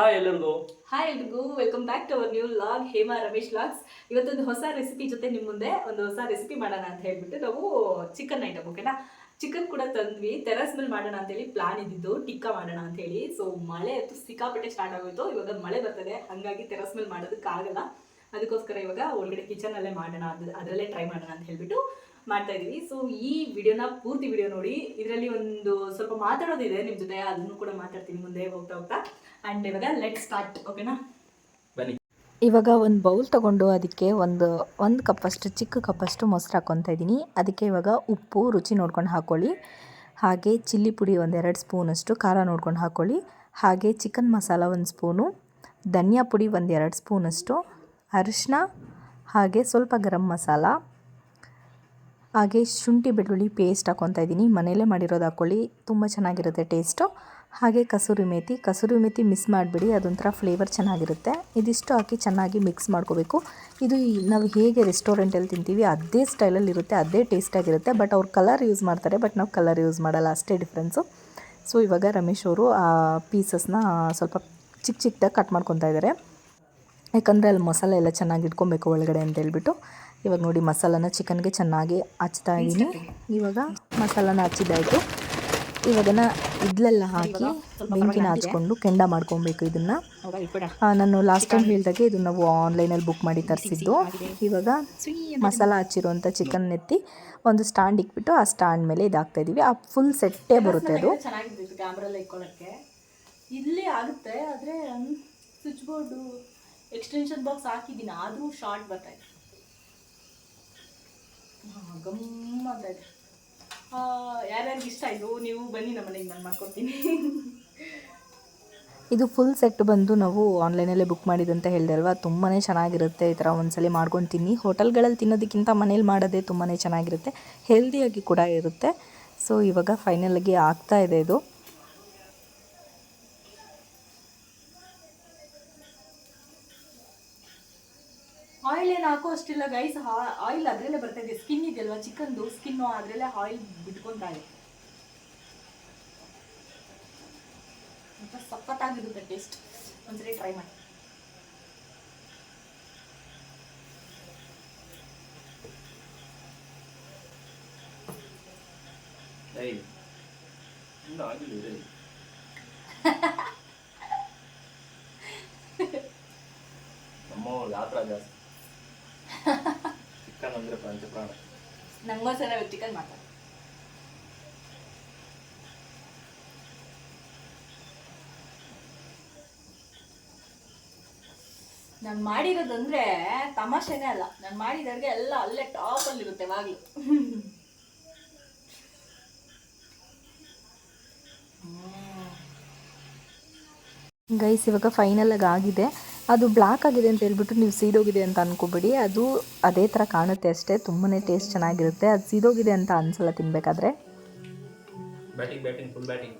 Hi ಎಲ್ಲರಿಗೂ. Hi ಎಲ್ರಿಗೂ welcome back to our new log Hema Ramesh logs ಇವತ್ತೊಂದು ಹೊಸ ರೆಸಿಪಿ ಜೊತೆ ನಿಮ್ಮ ಮುಂದೆ ಒಂದು ಹೊಸ ರೆಸಿಪಿ ಮಾಡೋಣ ಅಂತ ಹೇಳ್ಬಿಟ್ಟು ನಾವು ಚಿಕನ್ ಐಟಮ್ ಓಕೆನಾ ಚಿಕನ್ ಕೂಡ ತಂದ್ವಿ ಟೆರಸ್ ಮೇಲೆ ಮಾಡೋಣ ಅಂತೇಳಿ ಪ್ಲಾನ್ ಇದ್ದಿದ್ದು, ಟಿಕ್ಕ ಮಾಡೋಣ ಅಂತ ಹೇಳಿ. ಸೊ ಮಳೆ ಅಂತೂ ಸಿಕ್ಕಾಪಟ್ಟೆ ಸ್ಟಾರ್ಟ್ ಆಗೋಯ್ತು. ಇವಾಗ ಮಳೆ ಬರ್ತದೆ, ಹಾಗಾಗಿ ಟೆರಸ್ ಮೇಲೆ ಮಾಡೋದಕ್ಕಾಗಲ್ಲ ಅದಕ್ಕೋಸ್ಕರ ಇವಾಗ ಒಳಗಡೆ ಕಿಚನ್ ಅಲ್ಲೇ ಮಾಡೋಣ, ಅದ್- ಅದರಲ್ಲೇ ಟ್ರೈ ಮಾಡೋಣ ಅಂತ ಹೇಳ್ಬಿಟ್ಟು ಮಾಡ್ತಾ ಇದೀವಿ. ಸೊ ಈ ವಿಡಿಯೋನ ಪೂರ್ತಿ ವಿಡಿಯೋ ನೋಡಿ. ಇದರಲ್ಲಿ ಒಂದು ಸ್ವಲ್ಪ ಮಾತಾಡೋದಿದೆ ನಿಮ್ಮ ಜೊತೆ. ಅದನ್ನು ಕೂಡ ಮಾತಾಡ್ತೀನಿ ಮುಂದೆ ಹೋಗ್ತಾ ಹೋಗ್ತಾ. ಅಂಡ್ ಇವಾಗ ಲೆಟ್ ಸ್ಟಾರ್ಟ್ ಓಕೆನಾ ಬನ್ನಿ. ಇವಾಗ ಒಂದು ಬೌಲ್ ತಗೊಂಡು ಅದಕ್ಕೆ ಒಂದು ಒಂದು ಕಪ್ಪಷ್ಟು ಚಿಕ್ಕ ಕಪ್ಪಷ್ಟು ಮೊಸರು ಹಾಕ್ಕೊತಾ ಇದ್ದೀನಿ. ಅದಕ್ಕೆ ಇವಾಗ ಉಪ್ಪು ರುಚಿ ನೋಡ್ಕೊಂಡು ಹಾಕ್ಕೊಳ್ಳಿ ಹಾಗೆ ಚಿಲ್ಲಿ ಪುಡಿ ಒಂದೆರಡು ಸ್ಪೂನಷ್ಟು ಖಾರ ನೋಡ್ಕೊಂಡು ಹಾಕ್ಕೊಳ್ಳಿ ಹಾಗೆ ಚಿಕನ್ ಮಸಾಲ ಒಂದು ಸ್ಪೂನು ಧನಿಯಾ ಪುಡಿ ಒಂದೆರಡು ಸ್ಪೂನಷ್ಟು ಅರಿಶಿನ ಹಾಗೆ ಸ್ವಲ್ಪ ಗರಂ ಮಸಾಲ. ಹಾಗೆ ಶುಂಠಿ ಬೆಳ್ಳುಳ್ಳಿ ಪೇಸ್ಟ್ ಹಾಕ್ಕೊತಾ ಇದ್ದೀನಿ. ಮನೆಯಲ್ಲೇ ಮಾಡಿರೋದು ಹಾಕ್ಕೊಳ್ಳಿ ತುಂಬ ಚೆನ್ನಾಗಿರುತ್ತೆ ಟೇಸ್ಟು ಹಾಗೆ ಕಸೂರಿ ಮೇಥಿ ಕಸೂರಿ ಮೇಥಿ ಮಿಸ್ ಮಾಡಿಬಿಡಿ. ಅದೊಂಥರ ಫ್ಲೇವರ್ ಚೆನ್ನಾಗಿರುತ್ತೆ. ಇದಿಷ್ಟು ಹಾಕಿ ಚೆನ್ನಾಗಿ ಮಿಕ್ಸ್ ಮಾಡ್ಕೋಬೇಕು. ಇದು ನಾವು ಹೇಗೆ ರೆಸ್ಟೋರೆಂಟಲ್ಲಿ ತಿಂತೀವಿ, ಅದೇ ಸ್ಟೈಲಲ್ಲಿ ಇರುತ್ತೆ, ಅದೇ ಟೇಸ್ಟಾಗಿರುತ್ತೆ ಬಟ್ ಅವ್ರು ಕಲರ್ ಯೂಸ್ ಮಾಡ್ತಾರೆ ಬಟ್ ನಾವು ಕಲರ್ ಯೂಸ್ ಮಾಡಲ್ಲ. ಅಷ್ಟೇ ಡಿಫ್ರೆನ್ಸು ಸೊ ಇವಾಗ ರಮೇಶ್ ಅವರು ಆ ಪೀಸಸ್ನ ಸ್ವಲ್ಪ ಚಿಕ್ಕ ಚಿಕ್ಕದಾಗಿ ಕಟ್ ಮಾಡ್ಕೊತಾ ಇದ್ದಾರೆ ಯಾಕಂದರೆ ಅಲ್ಲಿ ಮಸಾಲೆ ಎಲ್ಲ ಚೆನ್ನಾಗಿ ಇಟ್ಕೊಬೇಕು ಒಳಗಡೆ ಅಂತ ಹೇಳ್ಬಿಟ್ಟು. ಇವಾಗ ನೋಡಿ ಮಸಾಲಾನ ಚಿಕನ್ಗೆ ಚೆನ್ನಾಗಿ ಹಚ್ತಾ ಇದ್ದೀನಿ ಇವಾಗ ಮಸಾಲಾನ ಹಚ್ಚಿದ್ದಾಯಿತು ಇವಾಗನ ಇದ್ಲೆಲ್ಲ ಹಾಕಿ ಬೆಂಕಿನ ಹಚ್ಕೊಂಡು ಕೆಂಡ ಮಾಡ್ಕೊಬೇಕು ಇದನ್ನು. ನಾನು ಲಾಸ್ಟ್ ಟೈಮ್ ಹೇಳಿದಾಗೆ ಇದನ್ನ ನಾವು ಆನ್ಲೈನಲ್ಲಿ ಬುಕ್ ಮಾಡಿ ತರಿಸಿದ್ದು. ಇವಾಗ ಮಸಾಲ ಹಚ್ಚಿರುವಂಥ ಚಿಕನ್ ಎತ್ತಿ ಒಂದು ಸ್ಟ್ಯಾಂಡ್ ಇಕ್ಬಿಟ್ಟು ಆ ಸ್ಟ್ಯಾಂಡ್ ಮೇಲೆ ಇದಾಗ್ತಾ ಇದ್ದೀವಿ ಆ ಫುಲ್ ಸೆಟ್ಟೇ ಬರುತ್ತೆ ಅದು. ಇಲ್ಲಿ ಆಗುತ್ತೆ ಆದ್ರೆ ಸ್ವಿಚ್ ಬೋರ್ಡ್ ಎಕ್ಸ್ಟೆನ್ಷನ್ ಬಾಕ್ಸ್ ಹಾಕಿದ್ದೀನಿ. ಆದರೂ ಶಾರ್ಟ್ ಬರ್ತಾ ಇದೆ ಹಾಂ ಗಮ್ಮತ್ತ ಇದೆ ಯಾರ್ಯಾರಿಗೆ ಇಷ್ಟ ಆಯಿತು? ನೀವು ಬನ್ನಿ ನಮ್ಮ ಮನೆಗೆ ಇದು ಫುಲ್ ಸೆಟ್ ಬಂದು ನಾವು ಆನ್ಲೈನಲ್ಲೇ ಬುಕ್ ಮಾಡಿದಂತ ಹೇಳಿದೆ ಅಲ್ವಾ? ತುಂಬಾ ಚೆನ್ನಾಗಿರುತ್ತೆ. ಈ ಥರ ಒಂದ್ಸಲಿ ಮಾಡ್ಕೊಂಡು ತಿನ್ನಿ ಹೋಟೆಲ್ಗಳಲ್ಲಿ ತಿನ್ನೋದಕ್ಕಿಂತ ಮನೇಲಿ ಮಾಡೋದೇ ತುಂಬಾ ಚೆನ್ನಾಗಿರುತ್ತೆ. ಹೆಲ್ದಿಯಾಗಿ ಕೂಡ ಇರುತ್ತೆ. ಸೊ ಇವಾಗ ಫೈನಲಾಗಿ ಆಗ್ತಾ ಇದೆ ಇದು. ಹಾಕೋ ಅಷ್ಟಿಲ್ಲ ಗೈಸ್ ಆಯಿಲ್ ಅದರಲ್ಲೇ ಬರ್ತಾ ಇದೆ ಸ್ಕಿನ್ ಇದೆಯಲ್ವಾ ಚಿಕನ್ದು ಸ್ಕಿನ್ನು ಅದರಲ್ಲೇ ಆಯಿಲ್ ಬಿಟ್ಕೊತಾ ಇದೆ ಒಂಥರ ಸಖತ್ತಾಗಿರುತ್ತೆ ಟೇಸ್ಟ್ ಒಂದ್ಸರಿ ಟ್ರೈ ಮಾಡಿ ಏಯ್ ಇನ್ನೂ ಆಗಿಲ್ಲ ಇರಲಿ ನಮ್ಮವ್ರಿಗೆ ಆತರ ಜಾಸ್ತಿ ನಂಗೋಸ್ಕರ ವ್ಯಕ್ತಿಕಲ್ ಮಾಡ್ತಾರೆ ನಾನು ಮಾಡಿರೋದಂದ್ರೆ ತಮಾಷೆನೇ ಅಲ್ಲ. ನಾನು ಮಾಡಿದಾಗ ಎಲ್ಲ ಅಲ್ಲೇ ಟಾಪ್ ಅಲ್ಲಿ ಇರುತ್ತೆ ಯಾವಾಗಲೂ. ಗೈಸ್, ಇವಾಗ ಫೈನಲಾಗಿ ಆಗಿದೆ. ಅದು ಬ್ಲ್ಯಾಕ್ ಆಗಿದೆ ಅಂತ ಹೇಳ್ಬಿಟ್ಟು ನೀವು ಸೀದೋಗಿದೆ ಅಂತ ಅನ್ಕೋಬೇಡಿ. ಅದು ಅದೇ ಥರ ಕಾಣುತ್ತೆ ಅಷ್ಟೇ. ತುಂಬಾ ಟೇಸ್ಟ್ ಚೆನ್ನಾಗಿರುತ್ತೆ. ಅದು ಸೀದೋಗಿದೆ ಅಂತ ಅನ್ಸಲ್ಲ ತಿನ್ಬೇಕಾದ್ರೆ? Batting batting full batting.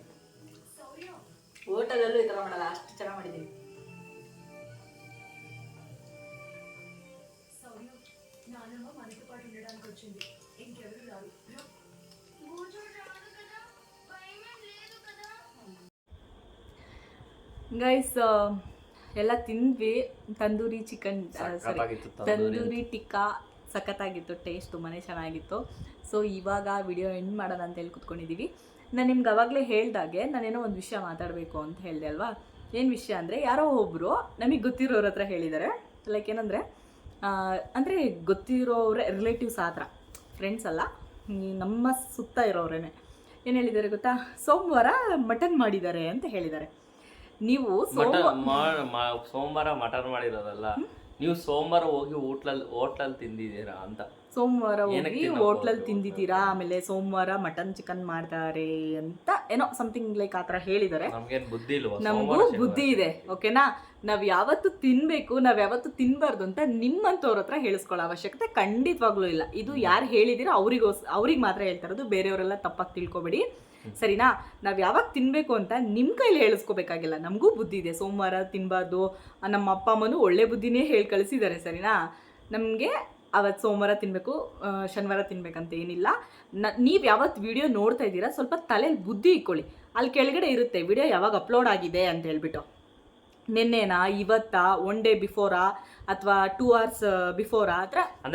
ಹೋಟೆಲಲ್ಲೂ ಈ ಥರ ಮಾಡಲ್ಲ. ಅಷ್ಟು ಚೆನ್ನಾಗಿ ಮಾಡಿದ್ದೀನಿ ಗೈಸ್ ಎಲ್ಲ ತಿಂದ್ವಿ. ತಂದೂರಿ ಚಿಕನ್ ಸಾರಿ ತಂದೂರಿ ಟಿಕ್ಕಾ ಸಖತ್ತಾಗಿತ್ತು ಟೇಸ್ಟ್ ತುಂಬಾ ಚೆನ್ನಾಗಿತ್ತು. ಸೊ ಇವಾಗ ವಿಡಿಯೋ ಎಂಡ್ ಮಾಡೋಣ ಅಂತ ಹೇಳಿ ಕುತ್ಕೊಂಡಿದ್ದೀವಿ ನಾನು ನಿಮ್ಗೆ ಅವಾಗಲೇ ಹೇಳ್ದಾಗೆ ನಾನೇನೋ ಒಂದು ವಿಷಯ ಮಾತಾಡಬೇಕು ಅಂತ ಹೇಳಿದೆ ಅಲ್ವಾ? ಏನು ವಿಷಯ ಅಂದರೆ ಯಾರೋ ಒಬ್ಬರು ನಮಗೆ ಗೊತ್ತಿರೋರ ಹತ್ರ ಹೇಳಿದ್ದಾರೆ ಲೈಕ್ ಏನಂದರೆ ಅಂದರೆ ಗೊತ್ತಿರೋರೇ ರಿಲೇಟಿವ್ಸ್ ಆ ಥರ ಫ್ರೆಂಡ್ಸ್ ಅಲ್ಲ ನಮ್ಮ ಸುತ್ತ ಇರೋರೇನೆ. ಏನು ಹೇಳಿದ್ದಾರೆ ಗೊತ್ತಾ? ಸೋಮವಾರ ಮಟನ್ ಮಾಡಿದ್ದಾರೆ ಅಂತ ಹೇಳಿದ್ದಾರೆ ನೀವು ಸೋಮವಾರ ಮಟನ್ ಮಾಡಿರೋದಲ್ಲ ನೀವು ಸೋಮವಾರ ಹೋಗಿ ಹೋಟ್ಲಲ್ಲಿ ಹೋಟ್ಲಲ್ಲಿ ತಿಂದಿದ್ದೀರಾ ಅಂತ. ಸೋಮವಾರ ಹೋಗಿ ಹೋಟ್ಲಲ್ಲಿ ತಿಂದಿದ್ದೀರಾ? ಆಮೇಲೆ ಸೋಮವಾರ ಮಟನ್ ಚಿಕನ್ ಮಾಡ್ತಾರೆ ಅಂತ ಏನೋ ಸಮಥಿಂಗ್ ಲೈಕ್ ಆ ಥರ ಹೇಳಿದ್ದಾರೆ ನಮಗೂ ಬುದ್ಧಿ ಇದೆ ಓಕೆನಾ? ನಾವ್ ಯಾವತ್ತು ತಿನ್ಬೇಕು ನಾವ್ ಯಾವತ್ತು ತಿನ್ಬಾರ್ದು ಅಂತ ನಿಮ್ಮಂತವ್ರ ಹತ್ರ ಹೇಳಿಸ್ಕೊಳ್ಳೋ ಅವಶ್ಯಕತೆ ಖಂಡಿತವಾಗ್ಲೂ ಇಲ್ಲ. ಇದು ಯಾರು ಹೇಳಿದಿರೋ ಅವ್ರಿಗೋಸ್ ಅವ್ರಿಗೆ ಮಾತ್ರ ಹೇಳ್ತಾ ಇರೋದು ಬೇರೆಯವರೆಲ್ಲ ತಪ್ಪಾಗಿ ತಿಳ್ಕೊಬೇಡಿ. ಸರಿನಾ? ನಾವ್ ಯಾವಾಗ ತಿನ್ಬೇಕು ಅಂತ ನಿಮ್ ಕೈಲಿ ಹೇಳಿಸ್ಕೋಬೇಕಾಗಿಲ್ಲ. ನಮಗೂ ಬುದ್ಧಿ ಇದೆ ಸೋಮವಾರ ತಿನ್ಬಾರ್ದು. ನಮ್ಮ ಅಪ್ಪ ಅಮ್ಮನೂ ಒಳ್ಳೆ ಬುದ್ಧಿನೇ ಹೇಳಿ ಕಳಿಸಿದ್ದಾರೆ ಸರಿನಾ? ನಮಗೆ ಅವತ್ತು ಸೋಮವಾರ ತಿನ್ನಬೇಕು ಶನಿವಾರ ತಿನ್ಬೇಕಂತ ಏನಿಲ್ಲ. ನ ನೀವು ಯಾವತ್ತು ವಿಡಿಯೋ ನೋಡ್ತಾ ಇದ್ದೀರಾ ಸ್ವಲ್ಪ ತಲೆಯಲ್ಲಿ ಬುದ್ಧಿ ಇಕ್ಕೊಳ್ಳಿ ಅಲ್ಲಿ ಕೆಳಗಡೆ ಇರುತ್ತೆ ವಿಡಿಯೋ ಯಾವಾಗ ಅಪ್ಲೋಡ್ ಆಗಿದೆ ಅಂತ ಹೇಳ್ಬಿಟ್ಟು. ನಿನ್ನೆನಾ ಇವತ್ತಾ ಒನ್ ಡೇ ಬಿಫೋರಾ ಅಥವಾ ಟೂ ಅವರ್ಸ್ ಬಿಫೋರಾ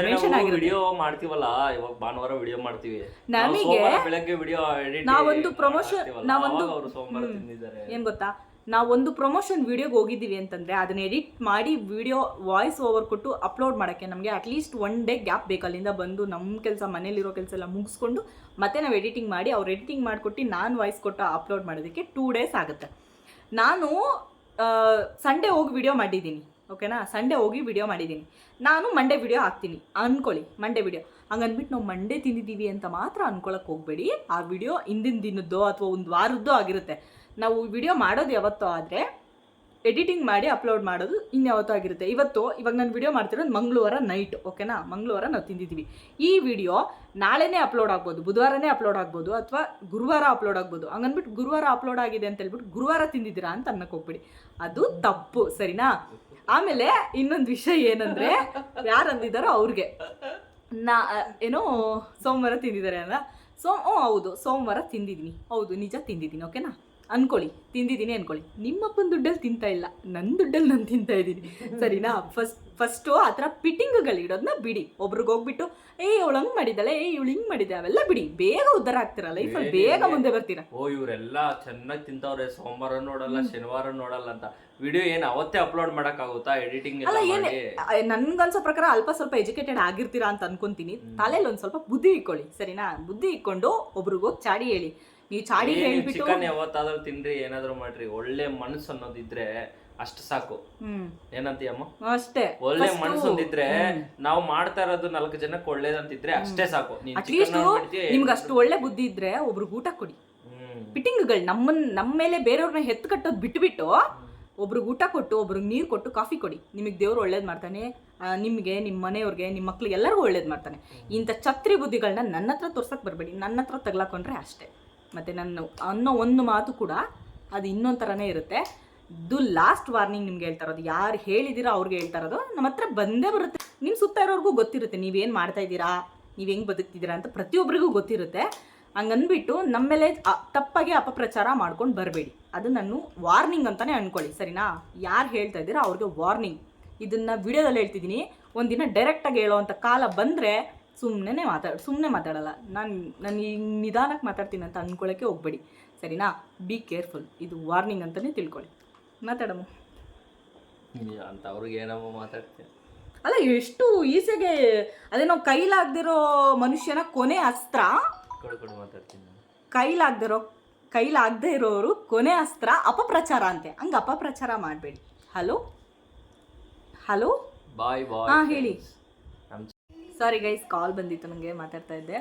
ಮೆನ್ಷನ್ ವಿಡಿಯೋ ಮಾಡ್ತೀವಲ್ಲ ಇವಾಗ ಭಾನುವಾರ ವಿಡಿಯೋ ಮಾಡ್ತೀವಿ. ನಮಗೆ ಬೆಳಗ್ಗೆ ವಿಡಿಯೋ ನಾವೊಂದು ಪ್ರಮೋಷನ್ ನಾವೊಂದು- ಏನ್ ಗೊತ್ತಾ? ನಾವು ಒಂದು ಪ್ರಮೋಷನ್ ವೀಡಿಯೋಗೆ ಹೋಗಿದ್ದೀವಿ ಅಂತಂದರೆ ಅದನ್ನ ಎಡಿಟ್ ಮಾಡಿ ವೀಡಿಯೋ ವಾಯ್ಸ್ ಓವರ್ ಕೊಟ್ಟು ಅಪ್ಲೋಡ್ ಮಾಡೋಕ್ಕೆ ನಮಗೆ ಅಟ್ಲೀಸ್ಟ್ ಒನ್ ಡೇ ಗ್ಯಾಪ್ ಬೇಕು. ಅಲ್ಲಿಂದ ಬಂದು ನಮ್ಮ ಕೆಲಸ, ಮನೇಲಿರೋ ಕೆಲಸ ಎಲ್ಲ ಮುಗಿಸ್ಕೊಂಡು ಮತ್ತೆ ನಾವು ಎಡಿಟಿಂಗ್ ಮಾಡಿ, ಅವ್ರು ಎಡಿಟಿಂಗ್ ಮಾಡಿಕೊಟ್ಟು ನಾನು ವಾಯ್ಸ್ ಕೊಟ್ಟು ಅಪ್ಲೋಡ್ ಮಾಡೋದಕ್ಕೆ ಟೂ ಡೇಸ್ ಆಗುತ್ತೆ. ನಾನು ಸಂಡೇ ಹೋಗಿ ವಿಡಿಯೋ ಮಾಡಿದ್ದೀನಿ ಓಕೆನಾ ಸಂಡೇ ಹೋಗಿ ವಿಡಿಯೋ ಮಾಡಿದ್ದೀನಿ. ನಾನು ಮಂಡೇ ವಿಡಿಯೋ ಹಾಕ್ತೀನಿ ಅಂದ್ಕೊಳ್ಳಿ ಮಂಡೇ ವಿಡಿಯೋ ಹಂಗಂದ್ಬಿಟ್ಟು ನಾವು ಮಂಡೇ ತಿಂದಿದ್ದೀವಿ ಅಂತ ಮಾತ್ರ ಅನ್ಕೊಳಕ್ಕೆ ಹೋಗಬೇಡಿ. ಆ ವಿಡಿಯೋ ಹಿಂದಿನ ದಿನದ್ದೋ ಅಥವಾ ಒಂದು ವಾರದ್ದೋ ಆಗಿರುತ್ತೆ. ನಾವು ವಿಡಿಯೋ ಮಾಡೋದು ಯಾವತ್ತೋ ಆದರೆ ಎಡಿಟಿಂಗ್ ಮಾಡಿ ಅಪ್ಲೋಡ್ ಮಾಡೋದು ಇನ್ಯಾವತ್ತೂ ಆಗಿರುತ್ತೆ. ಇವತ್ತು ಇವಾಗ ನಾನು ವಿಡಿಯೋ ಮಾಡ್ತಿರೋದು ಮಂಗಳವಾರ ನೈಟ್ ಓಕೆನಾ ಮಂಗಳವಾರ ನಾವು ತಿಂದಿದ್ದೀವಿ ಈ ವಿಡಿಯೋ ನಾಳೆನೇ ಅಪ್ಲೋಡ್ ಆಗ್ಬೋದು, ಬುಧವಾರನೇ ಅಪ್ಲೋಡ್ ಆಗ್ಬೋದು ಅಥವಾ ಗುರುವಾರ ಅಪ್ಲೋಡ್ ಆಗ್ಬೋದು. ಹಂಗನ್ಬಿಟ್ಟು ಗುರುವಾರ ಅಪ್ಲೋಡ್ ಆಗಿದೆ ಅಂತ ಹೇಳ್ಬಿಟ್ಟು ಗುರುವಾರ ತಿಂದಿದ್ದೀರಾ ಅಂತ ಅನ್ನಕ್ಕೆ ಹೋಗ್ಬಿಡಿ. ಅದು ತಪ್ಪು, ಸರಿನಾ? ಆಮೇಲೆ ಇನ್ನೊಂದು ವಿಷಯ ಏನಂದ್ರೆ ಯಾರು ಅಂದಿದ್ದಾರೋ ಅವ್ರಿಗೆ. ನಾ ಏನೋ ಸೋಮವಾರ ತಿಂದಿದ್ದಾರೆ ಅಲ್ಲ? ಸೋ ಹ್ಞೂ ಹೌದು, ಸೋಮವಾರ ತಿಂದಿದ್ದೀನಿ ಹೌದು, ನಿಜ ತಿಂದಿದ್ದೀನಿ ಓಕೆನಾ ಅನ್ಕೊಳ್ಳಿ ತಿಂದಿದ್ದೀನಿ ಅನ್ಕೊಳ್ಳಿ. ನಿಮ್ಮಪ್ಪನ ದುಡ್ಡಲ್ಲಿ ತಿಂತಾ ಇಲ್ಲ. ನನ್ನ ದುಡ್ಡಲ್ಲಿ ನಾನು ತಿಂತಾ ಇದ್ದೀನಿ. ಸರಿನಾ? ಫಸ್ಟ್ ಫಸ್ಟು ಆ ಥರ ಪಿಟ್ಟಿಂಗ್ಗಳು ಇಡೋದನ್ನ ಬಿಡಿ. ಒಬ್ರಿಗೆ ಹೋಗ್ಬಿಟ್ಟು ಏ ಇವಳು ಹಂಗೆ ಮಾಡಿದ್ದಾಳೆ ಏ ಇವಳು ಹಿಂಗೆ ಮಾಡಿದ್ದೆ ಅವೆಲ್ಲ ಬಿಡಿ. ಬೇಗ ಉದ್ಧಾರ ಆಗ್ತೀರಾ ಲೈಫಲ್ಲಿ ಬೇಗ ಮುಂದೆ ಬರ್ತೀರಾ? ಓ ಇವರೆಲ್ಲ ಚೆನ್ನಾಗಿ ತಿಂತವ್ರೆ. ಸೋಮವಾರ ನೋಡಲ್ಲ ಶನಿವಾರ ನೋಡಲ್ಲ ಅಂತ. ವಿಡಿಯೋ ಏನು ಅವತ್ತೇ ಅಪ್ಲೋಡ್ ಮಾಡೋಕ್ಕಾಗುತ್ತಾ? ಎಡಿಟಿಂಗ್ ಅಲ್ಲ ಎಲ್ಲ ಏನೇ ನನ್ಗನ್ಸೋ ಪ್ರಕಾರ ಅಲ್ಪ ಸ್ವಲ್ಪ ಎಜುಕೇಟೆಡ್ ಆಗಿರ್ತೀರಾ ಅಂತ ಅನ್ಕೊಂತೀನಿ. ತಲೆಯಲ್ಲಿ ಒಂದು ಸ್ವಲ್ಪ ಬುದ್ಧಿ ಇಕ್ಕೊಳ್ಳಿ ಸರಿನಾ? ಬುದ್ಧಿ ಇಕ್ಕೊಂಡು ಒಬ್ರಿಗೋಗಿ ಚಾಡಿ ಹೇಳಿ. ನೀವು ಚಾಡಿ ಹೇಳ್ಬಿಟ್ಟು ಚಿಕನ್ ಯಾವತ್ತಾದ್ರೂ ತಿನ್ರಿ ಏನಾದ್ರೂ ಮಾಡ್ರಿ ಒಳ್ಳೆ ಮನಸ್ಸು ಅನ್ನೋದಿದ್ರೆ ಅಷ್ಟು ಸಾಕು. ಏನಂತೀಯಮ್ಮ ಅಷ್ಟೇ. ಒಳ್ಳೆ ಮನಸ್ಸೊಂದಿದ್ರೆ ನಾವು ಮಾಡ್ತಾ ಇರೋದು ನಾಲ್ಕು ಜನಕ್ಕೆ ಒಳ್ಳೇದಂತಿದ್ರೆ ಅಷ್ಟೇ ಸಾಕು. ಅಟ್ಲೀಸ್ಟ್ ನಿಮ್ಗೆ ಅಷ್ಟು ಒಳ್ಳೆ ಬುದ್ಧಿ ಇದ್ರೆ ಒಬ್ರಿಗೆ ಊಟ ಕೊಡಿ. ಹ್ಮ್. ಪಿಟ್ಟಿಂಗ್ಗಳು ನಮ್ಮನ್ ನಮ್ಮ ಮೇಲೆ ಬೇರೆಯವ್ರನ್ನ ಹೆತ್ತು ಕಟ್ಟೋದು ಬಿಟ್ಬಿಟ್ಟು ಒಬ್ರಿಗೆ ಊಟ ಕೊಟ್ಟು ಒಬ್ರಿಗೆ ನೀರು ಕೊಟ್ಟು ಕಾಫಿ ಕೊಡಿ. ನಿಮಗೆ ದೇವ್ರು ಒಳ್ಳೇದು ಮಾಡ್ತಾನೆ. ನಿಮಗೆ ನಿಮ್ಮ ಮನೆಯವ್ರಿಗೆ ನಿಮ್ಮ ಮಕ್ಳಿಗೆ ಎಲ್ಲರಿಗೂ ಒಳ್ಳೇದು ಮಾಡ್ತಾನೆ. ಇಂಥ ಛತ್ರಿ ಬುದ್ಧಿಗಳನ್ನ ನನ್ನ ಹತ್ರ ತೋರ್ಸಕ್ಕೆ ಬರಬೇಡಿ. ನನ್ನ ಹತ್ರ ತಗ್ಲಾಕೊಂಡ್ರೆ ಅಷ್ಟೇ. ಮತ್ತು ನನ್ನ ಅನ್ನೋ ಒಂದು ಮಾತು ಕೂಡ ಅದು ಇನ್ನೊಂದು ಥರನೇ ಇರುತ್ತೆ. ಇದು ಲಾಸ್ಟ್ ವಾರ್ನಿಂಗ್ ನಿಮ್ಗೆ ಹೇಳ್ತಾ ಇರೋದು. ಯಾರು ಹೇಳಿದ್ದೀರಾ ಅವ್ರಿಗೆ ಹೇಳ್ತಾ ಇರೋದು. ನಮ್ಮ ಹತ್ರ ಬಂದೇ ಬರುತ್ತೆ. ನಿಮ್ಮ ಸುತ್ತ ಇರೋರ್ಗೂ ಗೊತ್ತಿರುತ್ತೆ. ನೀವೇನು ಮಾಡ್ತಾ ಇದ್ದೀರಾ? ನೀವು ಹೆಂಗೆ ಬದುಕ್ತಿದ್ದೀರಾ ಅಂತ ಪ್ರತಿಯೊಬ್ಬರಿಗೂ ಗೊತ್ತಿರುತ್ತೆ. ಹಂಗನ್ಬಿಟ್ಟು ನಮ್ಮ ಮೇಲೆ ತಪ್ಪಾಗಿ ಅಪಪ್ರಚಾರ ಮಾಡ್ಕೊಂಡು ಬರಬೇಡಿ. ಅದು ನಾನು ವಾರ್ನಿಂಗ್ ಅಂತಾನೆ ಅನ್ಕೊಳ್ಳಿ. ಸರಿನಾ? ಯಾರು ಹೇಳ್ತಾ ಇದ್ದೀರಾ ಅವ್ರಿಗೆ ವಾರ್ನಿಂಗ್ ಇದನ್ನು ವಿಡಿಯೋದಲ್ಲಿ ಹೇಳ್ತಿದ್ದೀನಿ. ಒಂದಿನ ಡೈರೆಕ್ಟಾಗಿ ಹೇಳೋವಂಥ ಕಾಲ ಬಂದರೆ ಸುಮ್ಮನೆ ಮಾತಾಡ ಸುಮ್ಮನೆ ಮಾತಾಡಲ್ಲ. ನಾನು ನಾನು ಈ ನಿಧಾನಕ್ಕೆ ಮಾತಾಡ್ತೀನಿ ಅಂತ ಅನ್ಕೊಳಕ್ಕೆ ಹೋಗ್ಬೇಡಿ. ಸರಿನಾ? ಬಿ ಕೇರ್ಫುಲ್ ಇದು ವಾರ್ನಿಂಗ್ ಅಂತಲೇ ತಿಳ್ಕೊಳ್ಳಿ. ಮಾತಾಡಮ್ಮ. ಅಂತ ಅವ್ರಿಗೆ ಏನಮ್ಮ ಮಾತಾಡ್ತೀನಿ ಅಲ್ಲ ಎಷ್ಟು ಈಸಿಯಾಗೆ ಅದೇನೋ ಕೈಲಾಗ್ದಿರೋ ಮನುಷ್ಯನ ಕೊನೆ ಅಸ್ತ್ರ? ಮಾತಾಡ್ತೀನಿ. ಕೈಲಾಗ್ದಿರೋ ಕೈಲಾಗದೆ ಇರೋರು ಕೊನೆ ಅಸ್ತ್ರ ಅಪಪ್ರಚಾರ ಅಂತೆ. ಹಂಗೆ ಅಪಪ್ರಚಾರ ಮಾಡಬೇಡಿ. ಹಲೋ ಹಲೋ ಬಾಯ್ ಬಾಯ್ ಹಾ, ಹೇಳಿ. ಸಾರಿ ಗೈಸ್ ಕಾಲ್ ಬಂದಿತ್ತು ನನಗೆ ಮಾತಾಡ್ತಾ ಇದ್ದೆ.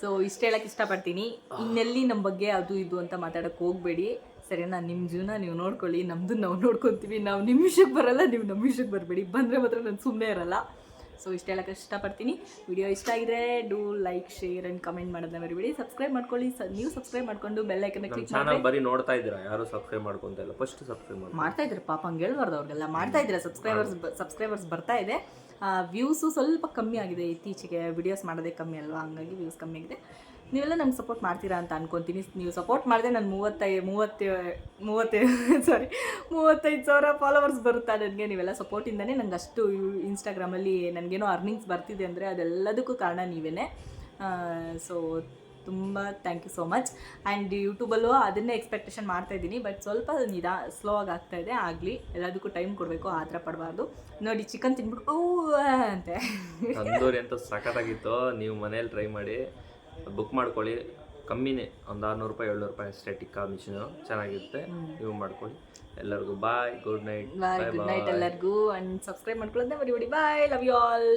ಸೊ ಇಷ್ಟ ಹೇಳಕ್ಕೆ ಇಷ್ಟಪಡ್ತೀನಿ. ಇನ್ನೆಲ್ಲಿ ನಮ್ಮ ಬಗ್ಗೆ ಅದು ಇದು ಅಂತ ಮಾತಾಡೋಕ್ಕೆ ಹೋಗಬೇಡಿ. ಸರಿನಾ? ನಿಮ್ಮ ಜೀವನ ನೀವು ನೋಡ್ಕೊಳ್ಳಿ ನಮ್ಮದು ನಾವು ನೋಡ್ಕೊತೀವಿ. ನಾವು ನಿಮ್ಮ ವಿಷಯಕ್ಕೆ ಬರಲ್ಲ ನೀವು ನಮ್ಮ ವಿಷಯಕ್ಕೆ ಬರಬೇಡಿ. ಬಂದರೆ ಮಾತ್ರ ನಾನು ಸುಮ್ಮನೆ ಇರಲ್ಲ. ಸೊ ಇಷ್ಟ ಹೇಳಕ್ಕೆ ಇಷ್ಟಪಡ್ತೀನಿ. ವಿಡಿಯೋ ಇಷ್ಟ ಆಗಿದ್ರೆ do like share and comment ಮಾಡೋದನ್ನ ಮರಿಬೇಡಿ. ಸಬ್ಸ್ಕ್ರೈಬ್ ಮಾಡ್ಕೊಳ್ಳಿ. ನೀವು ಸಬ್ಸ್ಕ್ರೈಬ್ ಮಾಡ್ಕೊಂಡು ಬೆಲ್ ಐಕನ್ ಕ್ಲಿಕ್ ಚಾನಲ್ ಬರೀ ನೋಡ್ತಾ ಇದ್ದೀರಾ? ಯಾರು ಸಬ್ಸ್ಕ್ರೈಬ್ ಮಾಡ್ಕೊಂತ ಇಲ್ಲ? ಫಸ್ಟ್ ಸಬ್ಸ್ಕ್ರೈಬ್ ಮಾಡಿ ಮಾಡ್ತಾ ಇದ್ರ ಪಾಪ ಹಂಗೆ ಹೇಳ್ಬಾರ್ದು ಅವ್ರಿಗೆಲ್ಲ. ಮಾಡ್ತಾ ಇದ್ರೆ ಸಬ್ಸ್ಕ್ರೈಬರ್ಸ್ ಸಬ್ಸ್ಕ್ರೈಬರ್ಸ್ ಬರ್ತಾ ಇದೆ. ವ್ಯೂಸು ಸ್ವಲ್ಪ ಕಮ್ಮಿ ಆಗಿದೆ. ಇತ್ತೀಚೆಗೆ ವಿಡಿಯೋಸ್ ಮಾಡೋದೇ ಕಮ್ಮಿ ಅಲ್ವಾ? ಹಂಗಾಗಿ ವ್ಯೂಸ್ ಕಮ್ಮಿ ಆಗಿದೆ. ನೀವೆಲ್ಲ ನಂಗೆ ಸಪೋರ್ಟ್ ಮಾಡ್ತೀರಾ ಅಂತ ಅನ್ಕೊತೀನಿ. ನೀವು ಸಪೋರ್ಟ್ ಮಾಡಿದೆ ನಾನು ಮೂವತ್ತೈ, ಮೂವತ್ತೇ ಮೂವತ್ತೇ ಸಾರಿ ಮೂವತ್ತೈದು ಸಾವಿರ ಫಾಲೋವರ್ಸ್ ಬರುತ್ತಾ ನನಗೆ? ನೀವೆಲ್ಲ ಸಪೋರ್ಟಿಂದನೇ ನಂಗೆ ಅಷ್ಟು ಇನ್ಸ್ಟಾಗ್ರಾಮಲ್ಲಿ ನನಗೇನೋ ಅರ್ನಿಂಗ್ಸ್ ಬರ್ತಿದೆ ಅಂದರೆ ಅದೆಲ್ಲದಕ್ಕೂ ಕಾರಣ ನೀವೇ ಸೊ ತುಂಬ thank you so much and ಯೂಟ್ಯೂಬಲ್ಲೂ ಅದನ್ನೇ ಎಕ್ಸ್ಪೆಕ್ಟೇಷನ್ ಮಾಡ್ತಾ ಇದ್ದೀನಿ ಬಟ್ ಸ್ವಲ್ಪ ನಿದಾ ಸ್ಲೋ ಆಗಿ ಆಗ್ತಾ ಇದೆ. ಆಗಲಿ ಎಲ್ಲದಕ್ಕೂ ಟೈಮ್ ಕೊಡಬೇಕು ಆ ಥರ ಪಡಬಾರ್ದು. ನೋಡಿ ಚಿಕನ್ ತಿನ್ಬಿಟ್ಟು ಅಂತೆ. ತಂದೂರಿ ಅಂತ ಸಖತ್ತಾಗಿತ್ತು. ನೀವು ಮನೇಲಿ ಟ್ರೈ ಮಾಡಿ ಬುಕ್ ಮಾಡ್ಕೊಳ್ಳಿ. ಕಮ್ಮಿನೇ ಒಂದು ಆರುನೂರು ರೂಪಾಯಿ ಏಳ್ನೂರು ರೂಪಾಯಿ ಅಷ್ಟೇ ಟಿಕ್ಕಾ ಮಿಷಿನು. ಚೆನ್ನಾಗಿರುತ್ತೆ. ನೀವು ಮಾಡ್ಕೊಳ್ಳಿ. ಎಲ್ಲರಿಗೂ bye good night bye good night ಎಲ್ಲರಿಗೂ. ಅಂಡ್ ಸಬ್ಸ್ಕ್ರೈಬ್ ಮಾಡ್ಕೊಳ್ಳೋದೇ ಮರಿಬೇಡಿ. Bye love you all